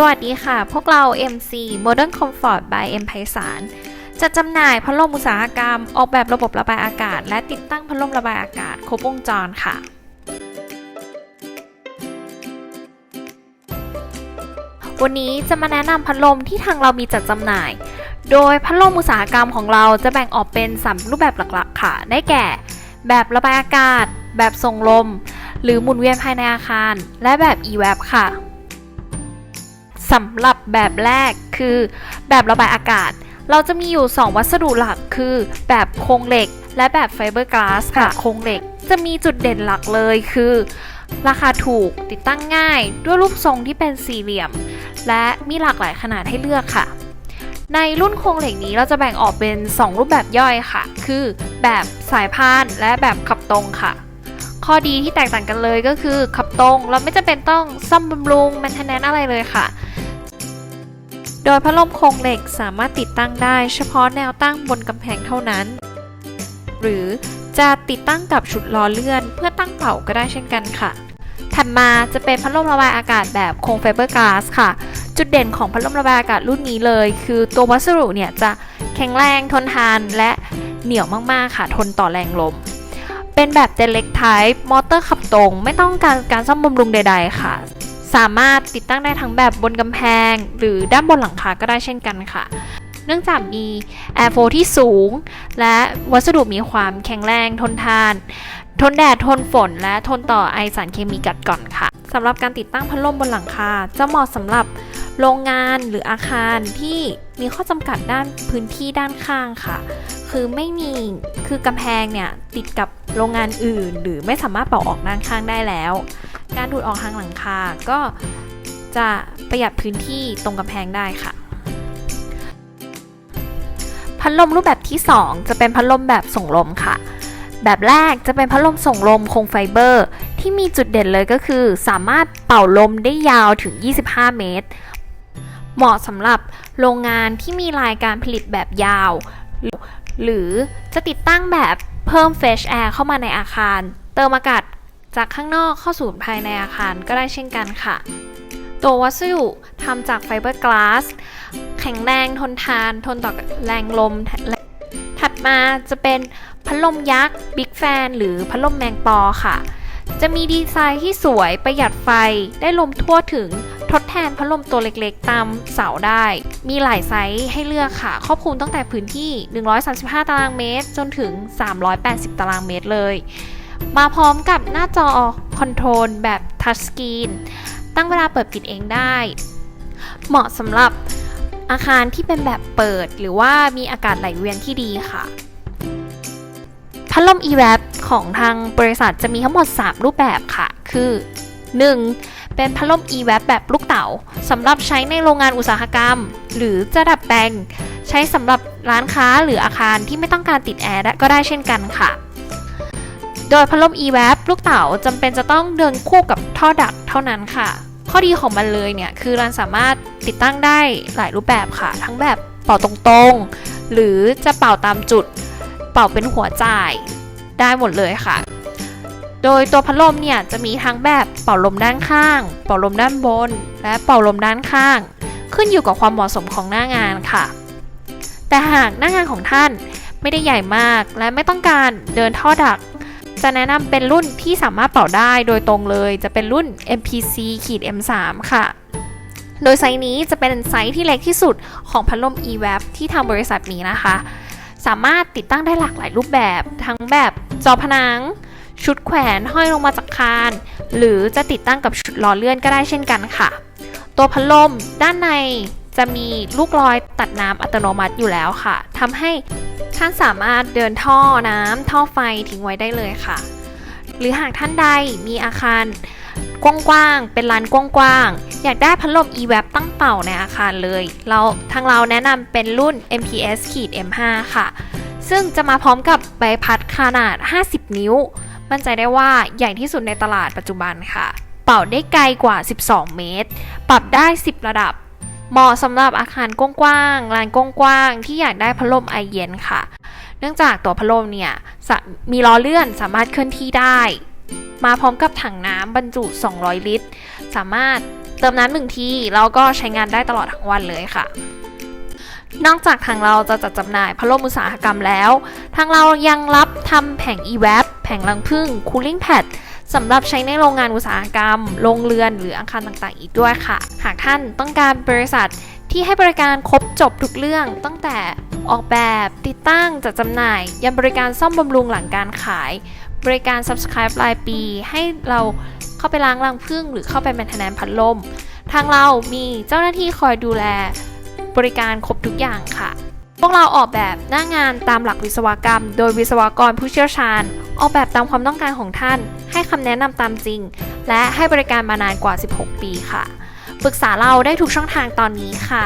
สวัสดีค่ะ พวกเรา MC Modern Comfort by M ไพศาลจะจำหน่ายพัดลมอุตสาหกรรม ออกแบบระบบระบายอากาศ และติดตั้งพัดลมระบายอากาศ ครบวงจรค่ะ วันนี้จะมาแนะนำพัดลมที่ทางเรามีจัดจำหน่าย โดยพัดลมอุตสาหกรรมของเราจะแบ่งออกเป็น 3 รูปแบบหลักๆ ค่ะ ได้แก่ แบบระบายอากาศ แบบส่งลม หรือหมุนเวียนภายในอาคาร และแบบ e-web ค่ะ สำหรับแบบแรกคือ แบบระบายอากาศ เราจะมีอยู่ 2 วัสดุหลักคือ แบบโครงเหล็ก และแบบไฟเบอร์กลาสค่ะโครงเหล็ก จะมีจุดเด่นหลักเลยคือ ราคาถูกติดตั้งง่าย ด้วยรูปทรงที่เป็นสี่เหลี่ยม และมีหลากหลายขนาดให้เลือกค่ะ ในรุ่นโครงเหล็กนี้เราจะแบ่งออกเป็น 2 รูปแบบย่อยค่ะ คือ แบบสายพานและแบบขับตรงค่ะข้อดีที่แตกต่างกันเลยก็คือขับตรงเราไม่จำเป็นต้องซ่อมบำรุงแมนเทนแนนอะไรเลยค่ะ โดยพัดลมโครงเหล็กสามารถติดตั้งได้เฉพาะแนวตั้งบนกำแพงเท่านั้น หรือจะติดตั้งกับชุดล้อเลื่อนเพื่อตั้งเป่าก็ได้เช่นกันค่ะ ถัดมาจะเป็นพัดลมระบายอากาศแบบโครงไฟเบอร์กลาสค่ะ จุดเด่นของพัดลมระบายอากาศรุ่นนี้เลย คือตัววัสดุเนี่ยจะแข็งแรงทนทานและเหนียวมากๆค่ะ ทนต่อแรงลม เป็นแบบเดเล็กไทป์มอเตอร์ขับตรง ไม่ต้องการการซ่อมบำรุงใด ๆ ค่ะ สามารถติดตั้งได้ทั้งแบบบนกำแพง หรือด้านบนหลังคาก็ได้เช่นกันค่ะ เนื่องจากมี air flow ที่สูง และวัสดุมีความแข็งแรงทนทาน ทนแดดทนฝน และทนต่อไอสารเคมีกัดก่อนค่ะสำหรับการติดตั้งพัดลมบนหลังคาจะเหมาะสำหรับโรงงานหรืออาคารที่มีข้อจำกัดด้านพื้นที่ด้านข้างค่ะ คือไม่มีคือกำแพงเนี่ยติดกับโรงงานอื่น หรือไม่สามารถเป่าออกด้านข้างได้แล้ว การดูดออกทางหลังคา ก็จะประหยัดพื้นที่ตรงกำแพงได้ค่ะ พัดลมรูปแบบที่ 2 จะเป็นพัดลมแบบส่งลมค่ะ แบบแรกจะเป็นพัดลมส่งลมโครงไฟเบอร์ ที่มีจุดเด่นเลยก็คือ สามารถเป่าลมได้ยาวถึง 25 เมตร เหมาะสำหรับโรงงานที่มีรายการผลิตแบบยาว หรือจะติดตั้งแบบเพิ่ม Fresh Air เข้ามาในอาคาร เติมอากาศ จากข้างนอกเข้าสู่ภายในอาคารก็ได้เช่นกันค่ะ ตัววัสดุทำจากไฟเบอร์กลาส แข็งแรงทนทาน ทนต่อแรงลม ถัดมาจะเป็นพัดลมยักษ์ Big Fan หรือพัดลมแมงปอค่ะ จะมีดีไซน์ที่สวยประหยัดไฟได้ลมทั่วถึงทดแทนพัดลมตัวเล็กๆ ตามเสาได้ มีหลายไซส์ให้เลือกค่ะ ครอบคลุมตั้งแต่พื้นที่ 135 ตารางเมตร จนถึง 380 ตารางเมตรเลย มาพร้อมกับหน้าจอคอนโทรลแบบทัชสกรีน ตั้งเวลาเปิดปิดเองได้ เหมาะสำหรับอาคารที่เป็นแบบเปิด หรือว่ามีอากาศไหลเวียนที่ดีค่ะ พัดลม e-wrap ของทางบริษัทจะมีทั้งหมด 3 รูปแบบค่ะ คือ 1. เป็นพัดลม e-wrap แบบลูกเต๋าสำหรับใช้ในโรงงานอุตสาหกรรม หรือจะดัดแปลงใช้สำหรับร้านค้าหรืออาคารที่ไม่ต้องการติดแอร์ก็ได้เช่นกันค่ะ โดยพัดลม e-wrap ลูกเต๋าจำเป็นจะต้องเดินคู่กับท่อดักเท่านั้นค่ะ ข้อดีของมันเลยเนี่ยคือเราสามารถติดตั้งได้หลายรูปแบบค่ะ ทั้งแบบเป่าตรงๆ หรือจะเป่าตามจุด เป่าเป็นหัวจ่ายได้หมดเลยค่ะ โดยตัวพัดลมเนี่ยจะมีทั้งแบบเป่าลมด้านข้าง เป่าลมด้านบน และเป่าลมด้านข้าง ขึ้นอยู่กับความเหมาะสมของหน้างานค่ะ แต่หากหน้างานของท่านไม่ได้ใหญ่มากและไม่ต้องการเดินท่อดัก จะแนะนำเป็นรุ่นที่สามารถเป่าได้โดยตรงเลย จะเป็นรุ่น MPC ขีด M3 ค่ะ โดยไซส์นี้จะเป็นไซส์ที่เล็กที่สุดของพัดลม EWAP ที่ทางบริษัทมีนะคะ สามารถติดตั้งได้หลากหลายรูปแบบ ทั้งแบบจอผนัง ชุดแขวนห้อยลงมาจากคาน หรือจะติดตั้งกับชุดล้อเลื่อนก็ได้เช่นกันค่ะ ตัวพัดลมด้านในจะมีลูกลอยตัดน้ำอัตโนมัติอยู่แล้วค่ะทำให้ ท่านสามารถเดินท่อน้ำท่อไฟทิ้งไว้ได้เลยค่ะ หรือหากท่านใดมีอาคารกว้างๆ เป็นลานกว้างๆ อยากได้พัดลม e-wrap ตั้งเป่าในอาคารเลย เราทางเราแนะนำเป็นรุ่น MPS M5 ค่ะ ซึ่งจะมาพร้อมกับใบพัดขนาด 50 นิ้ว มั่นใจได้ว่าใหญ่ที่สุดในตลาดปัจจุบันค่ะ เป่าได้ไกลกว่า 12 เมตร ปรับได้ 10 ระดับ เหมาะสำหรับอาคารกว้างๆลานกว้างๆที่อยากได้พัดลมไอเย็นค่ะ เนื่องจากตัวพัดลมเนี่ยมีล้อเลื่อนสามารถเคลื่อนที่ได้ มาพร้อมกับถังน้ำบรรจุ 200 ลิตร สามารถเติมน้ำหนึ่งทีแล้วก็ใช้งานได้ตลอดทั้งวันเลยค่ะ นอกจากทางเราจะจัดจำหน่ายพัดลมอุตสาหกรรมแล้ว ทางเรายังรับทำแผง e-web แผงรังผึ้ง cooling pad สำหรับใช้ในโรงงานอุตสาหกรรม โรงเรือนหรืออาคารต่างๆ อีกด้วยค่ะ หากท่านต้องการบริษัทที่ให้บริการครบจบทุกเรื่อง ตั้งแต่ออกแบบติดตั้งจัดจำหน่าย ยันบริการซ่อมบำรุงหลังการขาย บริการ subscribe รายปี ให้เราเข้าไปล้างรังผึ้งหรือเข้าไปแมนเทนแนนพัดลม ทางเรามีเจ้าหน้าที่คอยดูแล บริการครบทุกอย่างค่ะ พวกเราออกแบบหน้างานตามหลักวิศวกรรม โดยวิศวกรผู้เชี่ยวชาญ ออกแบบตามความต้องการของท่าน ให้คำแนะนำตามจริง และให้บริการมานานกว่า 16 ปีค่ะ ปรึกษาเราได้ทุกช่องทางตอนนี้ค่ะ